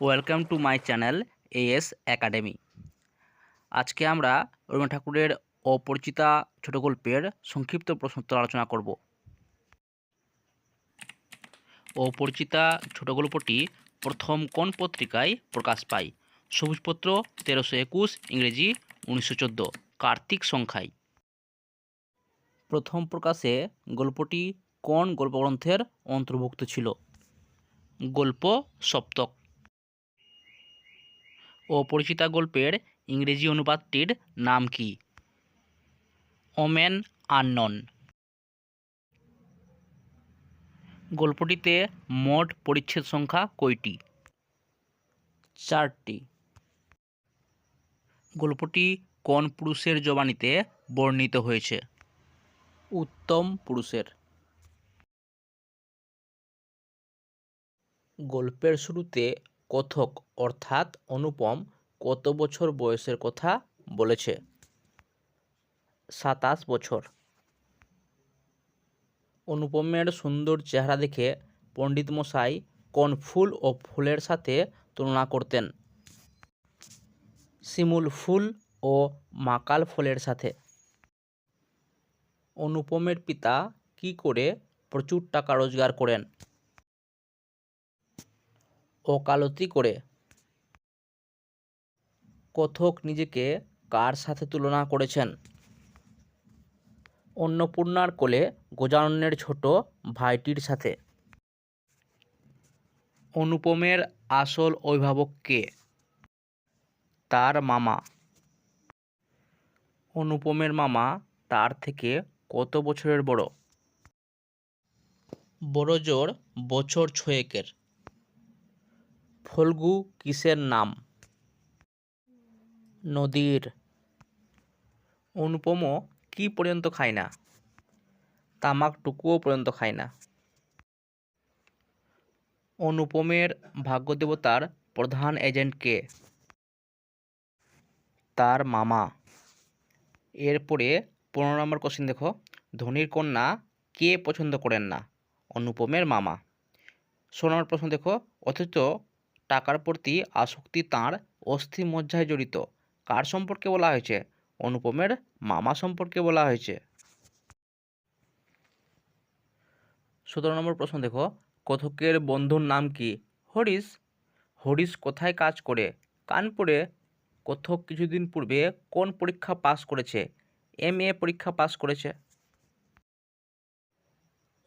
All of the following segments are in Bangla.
Welcome to my channel AS academy. আজকে আমরা রবীন্দ্রনাথ ঠাকুরের অপরিচিতা ছোট গল্পের সংক্ষিপ্ত প্রশ্নোত্তর আলোচনা করব। অপরিচিতা ছোট গল্পটি প্রথম কোন পত্রিকায় প্রকাশ পায়? সবুজপত্র তেরোশো একুশ, ইংরেজি উনিশশো চোদ্দ। কার্তিক সংখ্যায়। প্রথম প্রকাশে গল্পটি কোন গল্পগ্রন্থের অন্তর্ভুক্ত ছিল? গল্প সপ্তক। অপরিচিতা গল্পের ইংরেজি অনুবাদটির নাম কি? ওমেন আননন গল্পটিতে মোট পরিচ্ছেদ সংখ্যা কয়টি? চারটি। গল্পটি কোন পুরুষের জবানিতে বর্ণিত হয়েছে? উত্তম পুরুষের। গল্পের শুরুতে কথক অর্থাৎ অনুপম কত বছর বয়সের কথা বলেছে? সাতাশ বছর। অনুপমের সুন্দর চেহারা দেখে পণ্ডিত মশাই কোন ফুল ও ফুলের সাথে তুলনা করতেন। শিমুল ফুল ও মাকাল ফলের সাথে। অনুপমের পিতা কি করে প্রচুর টাকা রোজগার করেন? ওকালতি করে। কথক নিজেকে কার সাথে তুলনা করেছেন? অন্নপূর্ণার কোলে গজাননের ছোট ভাইটির সাথে। অনুপমের আসল অভিভাবক কে? তার মামা। অনুপমের মামা তার থেকে কত বছরের বড়? বড় জোর বছর ছয়েকের। ফল্গু কিসের নাম? নদীর। অনুপম কি পর্যন্ত খায় না? তামাকটুকুও পর্যন্ত খায় না। অনুপমের ভাগ্যদেবতার প্রধান এজেন্ট কে? তার মামা। এরপরে পনেরো নম্বর কোশ্চেন দেখো। ধনির কন্যা কে পছন্দ করেন না? অনুপমের মামা। ষোলো নম্বর প্রশ্ন দেখো। অথচ টাকার প্রতি আসক্তি তাঁর অস্থি মজ্জায় জড়িত। কার সম্পর্কে বলা হয়েছে? অনুপমের মামা সম্পর্কে বলা হয়েছে। সতেরো নম্বর প্রশ্ন দেখো। কথকের বন্ধুর নাম কি? হরিশ। হরিশ কোথায় কাজ করে? কানপুরে। কথক কিছুদিন পূর্বে কোন পরীক্ষা পাস করেছে? এম এ পরীক্ষা পাস করেছে।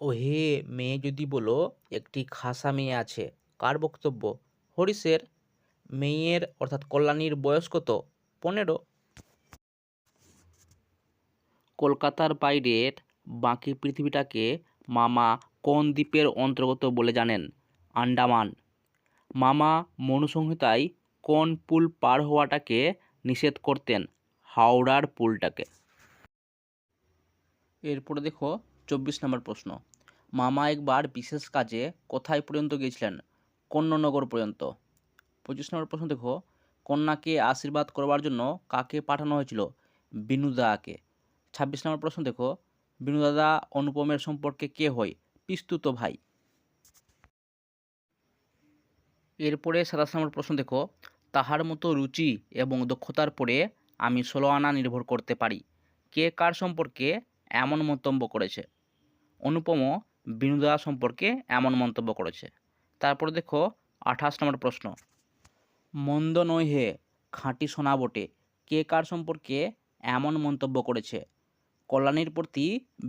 ও হে মেয়ে যদি বলো, একটি খাসা মেয়ে আছে। কার বক্তব্য? হরিশের মেয়ের, অর্থাৎ কল্যাণীর বয়স কত? পনেরো। কলকাতার বাইরের বাকি পৃথিবীটাকে মামা কোন দ্বীপের অন্তর্গত বলে জানেন? আন্ডামান মামা মনুসংহিতায় কোন পুল পার হওয়াটাকে নিষেধ করতেন? হাওড়ার পুলটাকে। এরপরে দেখো, চব্বিশ নম্বর প্রশ্ন। মামা একবার বিশেষ কাজে কোথায় পর্যন্ত গিয়েছিলেন? কন্যনগর পর্যন্ত। পঁচিশ নম্বর প্রশ্ন দেখো, কন্যাকে আশীর্বাদ করবার জন্য কাকে পাঠানো হয়েছিল? বিনুদাকে ছাব্বিশ নম্বর প্রশ্ন দেখো বিনুদাদা অনুপমের সম্পর্কে কে হয়? পিস্তুত ভাই। এরপরে সাতাশ নম্বর প্রশ্ন দেখো, তাহার মতো রুচি এবং দক্ষতার পরে আমি ষোলো আনা নির্ভর করতে পারি। কে কার সম্পর্কে এমন মন্তব্য করেছে? অনুপম বিনুদা সম্পর্কে এমন মন্তব্য করেছে। তারপরে দেখো আঠাশ নম্বর প্রশ্ন। মন্দ নয় হে, খাঁটি সোনা বটে। কে কার সম্পর্কে এমন মন্তব্য করেছে? কল্যাণীর প্রতি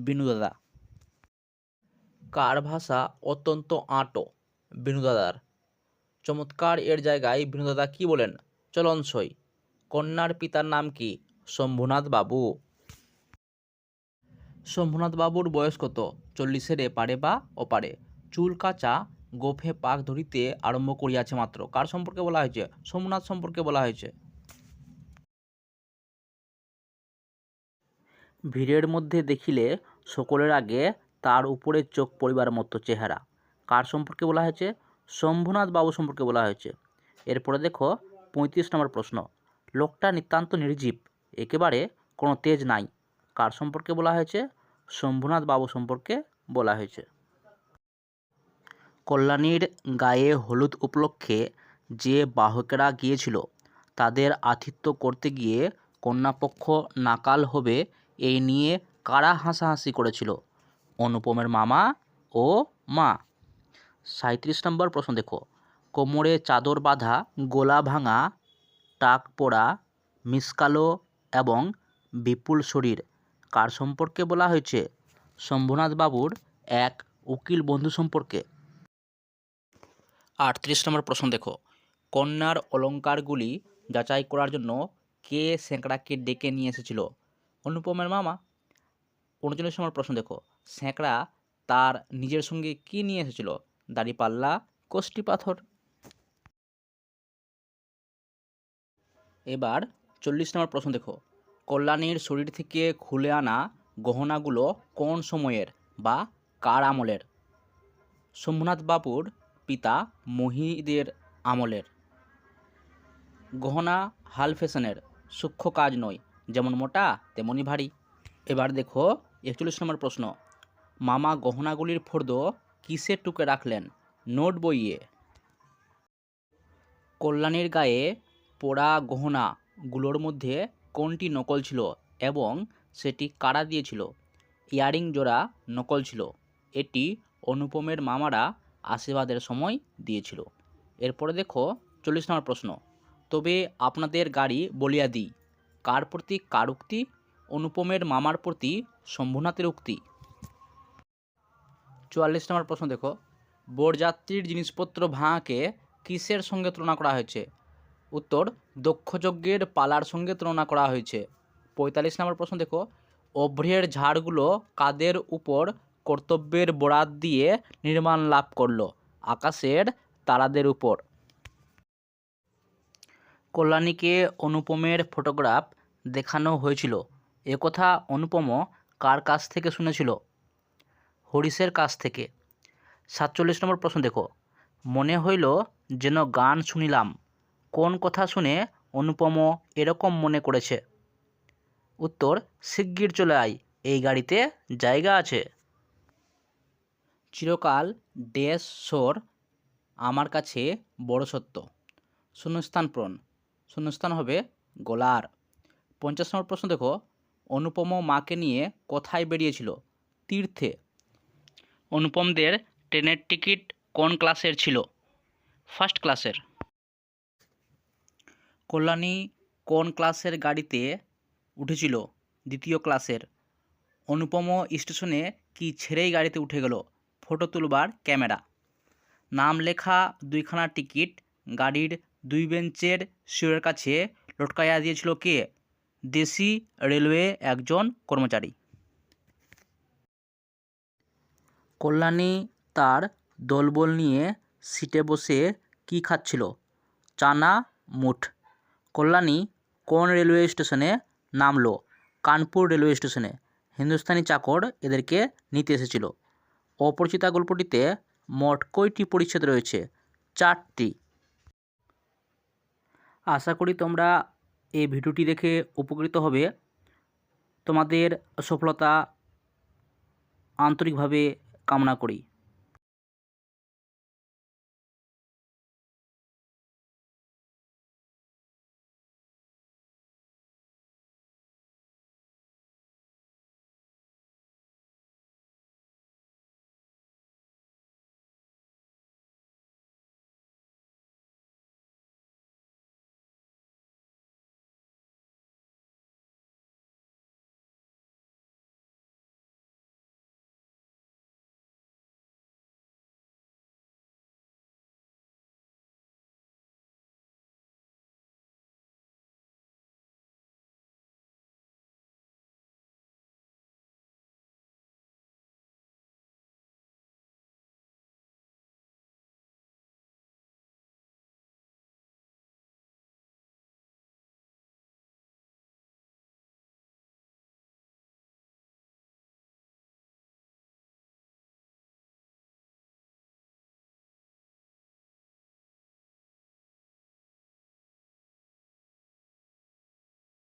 বিনুদাদা কার ভাষা অত্যন্ত আঁটো বিনুদাদার চমৎকার এর জায়গায় বিনুদাদা কি বলেন? চলনসই কন্যার পিতার নাম কি? শম্ভুনাথ বাবু। শম্ভুনাথ বাবুর বয়স কত? চল্লিশের এপারে বা ওপারে। চুল কাঁচা গোফে পাক ধরিতে আরম্ভ করিয়াছে মাত্র। কার সম্পর্কে বলা হয়েছে? সোমনাথ সম্পর্কে বলা হয়েছে। ভিড়ের মধ্যে দেখিলে সকলের আগে তার উপরে চোখ পড়িবার মতো চেহারা। কার সম্পর্কে বলা হয়েছে? শম্ভুনাথ বাবু সম্পর্কে বলা হয়েছে। এরপরে দেখো, পঁয়ত্রিশ নম্বর প্রশ্ন। লোকটা নিতান্ত নির্জীব, একেবারে কোনো তেজ নাই। কার সম্পর্কে বলা হয়েছে? শম্ভুনাথ বাবু সম্পর্কে বলা হয়েছে। কল্যাণীর গায়ে হলুদ উপলক্ষে যে বাহকেরা গিয়েছিল, তাদের আতিথ্য করতে গিয়ে কন্যাপক্ষ নাকাল হবে এই নিয়ে কারা হাসাহাসি করেছিল? অনুপমের মামা ও মা। সাঁইত্রিশ নম্বর প্রশ্ন দেখো। কোমরে চাদর বাঁধা, গোলা ভাঙা, টাক পোড়া, মিসকালো এবং বিপুল শরীর, কার সম্পর্কে বলা হয়েছে? শম্ভুনাথ বাবুর এক উকিল বন্ধু সম্পর্কে। আটত্রিশ নম্বর প্রশ্ন দেখো। কন্যার অলঙ্কারগুলি যাচাই করার জন্য কে স্যাঁকড়াকে ডেকে নিয়ে এসেছিল? অনুপমের মামা। উনচল্লিশ নম্বর প্রশ্ন দেখো। স্যাঁকড়া তার নিজের সঙ্গে কি নিয়ে এসেছিল? দাড়িপাল্লা কোষ্টি পাথর। এবার চল্লিশ নম্বর প্রশ্ন দেখো। কল্যাণীর শরীর থেকে খুলে আনা গহনাগুলো কোন সময়ের বা কার আমলের? শম্ভুনাথ বাবুর পিতা মহিদের আমলের। গহনা হাল ফ্যাশনের সূক্ষ্ম কাজ নয়, যেমন মোটা তেমনই ভারী। এবার দেখো একচল্লিশ নম্বর প্রশ্ন। মামা গহনাগুলির ফর্দ কিসের টুকে রাখলেন? নোট বইয়ে। কল্যাণীর গায়ে পোড়া গহনাগুলোর মধ্যে কোনটি নকল ছিল এবং সেটি কারা দিয়েছিল? ইয়ারিং জোড়া নকল ছিল। এটি অনুপমের মামারা আশীর্বাদের সময় দিয়েছিল। এরপরে দেখো চল্লিশ নম্বর প্রশ্ন। তবে আপনাদের গাড়ি বলিয়া দিই, কার প্রতি কার উক্তি, অনুপমের মামার প্রতি শম্ভুনাথের উক্তি? চুয়াল্লিশ নম্বর প্রশ্ন দেখো, বরযাত্রীর জিনিসপত্র ভাঙাকে কিসের সঙ্গে তুলনা করা হয়েছে? উত্তর, দক্ষযজ্ঞের পালার সঙ্গে তুলনা করা হয়েছে। পঁয়তাল্লিশ নম্বর প্রশ্ন দেখো, অভ্রের ঝাড়গুলো কাদের উপর কর্তব্যের বরাত দিয়ে নির্মাণ লাভ করল আকাশের তারাদের উপর। কল্যাণীকে অনুপমের ফটোগ্রাফ দেখানো হয়েছিল। একথা অনুপম কার কাছ থেকে শুনেছিল? হরিশের কাছ থেকে। সাতচল্লিশ নম্বর প্রশ্ন দেখো। মনে হইল যেন গান শুনিলাম। কোন কথা শুনে অনুপম এরকম মনে করেছে? উত্তর, শিগগির চলে আয়। এই গাড়িতে জায়গা আছে। চিরকাল ড্যাশ সোর আমার কাছে বড় সত্য। শূন্যস্থান পূরণ। শূন্যস্থান হবে গোলার। পঞ্চাশ নম্বর প্রশ্ন দেখো, অনুপম মাকে নিয়ে কোথায় বেরিয়েছিল? তীর্থে। অনুপমদের ট্রেনের টিকিট কোন ক্লাসের ছিল? ফার্স্ট ক্লাসের। কল্যাণী কোন ক্লাসের গাড়িতে উঠেছিল? দ্বিতীয় ক্লাসের। অনুপম স্টেশনে কি ছেড়েই গাড়িতে উঠে গেল? ফটো তুলবার ক্যামেরা। নাম লেখা দুইখানা টিকিট, গাড়ির দুই বেঞ্চের শিওরের কাছে লটকাইয়া দিয়েছিল কে? দেশি রেলওয়ে একজন কর্মচারী। কল্যাণী তার দলবল নিয়ে সিটে বসে কি খাচ্ছিল? চানা মুঠ। কল্যাণী কোন রেলওয়ে স্টেশনে নামলো? কানপুর রেলওয়ে স্টেশনে। হিন্দুস্তানি চাকর এদেরকে নিতে এসেছিল। অপরিচিতা গল্পটিতে মোট কয়টি পরিচ্ছেদ রয়েছে? চারটি। আশা করি তোমরা এই ভিডিওটি দেখে উপকৃত হবে। তোমাদের সফলতা আন্তরিকভাবে কামনা করি।